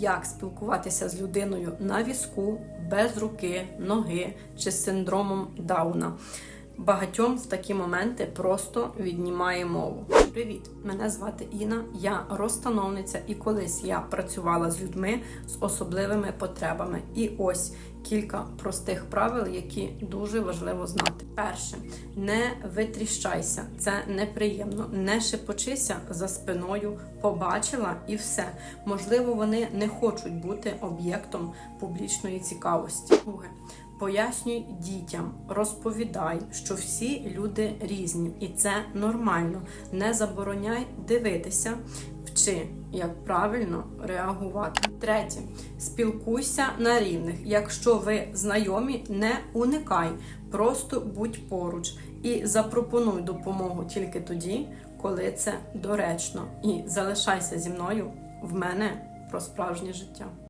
Як спілкуватися з людиною на візку, без руки, ноги чи з синдромом Дауна. Багатьом в такі моменти просто віднімає мову. Привіт! Мене звати Іна, я розстановниця, і колись я працювала з людьми з особливими потребами. І ось кілька простих правил, які дуже важливо знати. Перше, не витріщайся, це неприємно. Не шепочися за спиною, побачила і все. Можливо, вони не хочуть бути об'єктом публічної цікавості. Друге, Пояснюй дітям, розповідай, що всі люди різні, і це нормально. Не забороняй дивитися, вчи, як правильно реагувати. Третє, спілкуйся на рівних. Якщо ви знайомі, не уникай, просто будь поруч і запропонуй допомогу тільки тоді, коли це доречно. І залишайся зі мною в мене про справжнє життя.